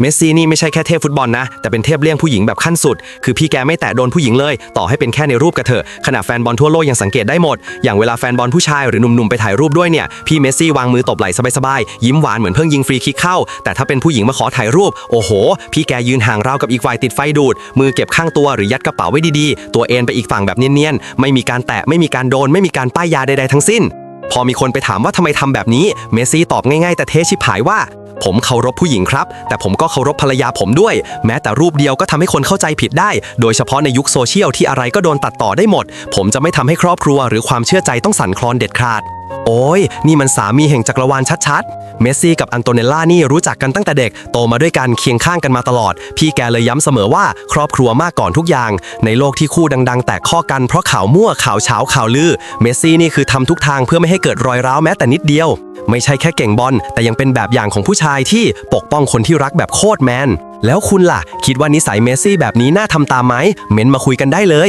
เมสซี่นี่ไม่ใช่แค่เทพฟุตบอลนะ แต่เป็นเทพเลี้ยงผู้หญิงแบบขั้นสุด คือพี่แกไม่แตะโดนผู้หญิงเลย ต่อให้เป็นแค่ในรูปกระเถอะขณะแฟนบอลทั่วโลกยังสังเกตได้หมด อย่างเวลาแฟนบอลผู้ชายหรือหนุ่มๆไปถ่ายรูปด้วยเนี่ย พี่เมสซี่วางมือตบไหล่สบายๆ ยิ้มหวานเหมือนเพิ่งยิงฟรีคิกเข้า แต่ถ้าเป็นผู้หญิงมาขอถ่ายรูป โอ้โห พี่แกยืนห่างราวกับอีกฝ่ายติดไฟดูด มือเก็บข้างตัวหรือยัดกระเป๋าไว้ดีๆ ตัวเอ็นไปอีกฝั่งแบบเนียนๆ ไม่มีการแตะ ไม่มีการโดน ไม่มีการป้ายยาใดๆทั้งสิ้น พอมีคนไปถามว่าทำไมทำแบบนี้ เมสซี่ตอบง่ายๆ แต่เทชิบหายว่า ผมเคารพผู้หญิงครับ แต่ผมก็เคารพภรรยาผมด้วย แม้แต่รูปเดียวก็ทำให้คนเข้าใจผิดได้ โดยเฉพาะในยุคโซเชียลที่อะไรก็โดนตัดต่อได้หมด ผมจะไม่ทำให้ครอบครัวหรือความเชื่อใจต้องสั่นคลอนเด็ดขาด โอ้ย นี่มันสามีแห่งจักรวาลชัดๆ เมสซี่กับอันโตเนลล่านี่รู้จักกันตั้งแต่เด็ก โตมาด้วยกันเคียงข้างกันมาตลอด พี่แกเลยย้ำเสมอว่าครอบครัวมากก่อนทุกอย่าง ในโลกที่คู่ดัง ๆ แตกข้อกันเพราะข่าวมั่วข่าวเช้าข่าวลือ เมสซี่นี่คือทำทุกทางเพื่อไม่ให้เกิดรอยร้าวแม้แต่นิดเดียว ไม่ใช่แค่เก่งบอลแต่ยังเป็นแบบอย่างของผู้ชายที่ปกป้องคนที่รักแบบโคตรแมน แล้วคุณล่ะ คิดว่านิสัยเมสซี่แบบนี้น่าทำตามไหม เม้นมาคุยกันได้เลย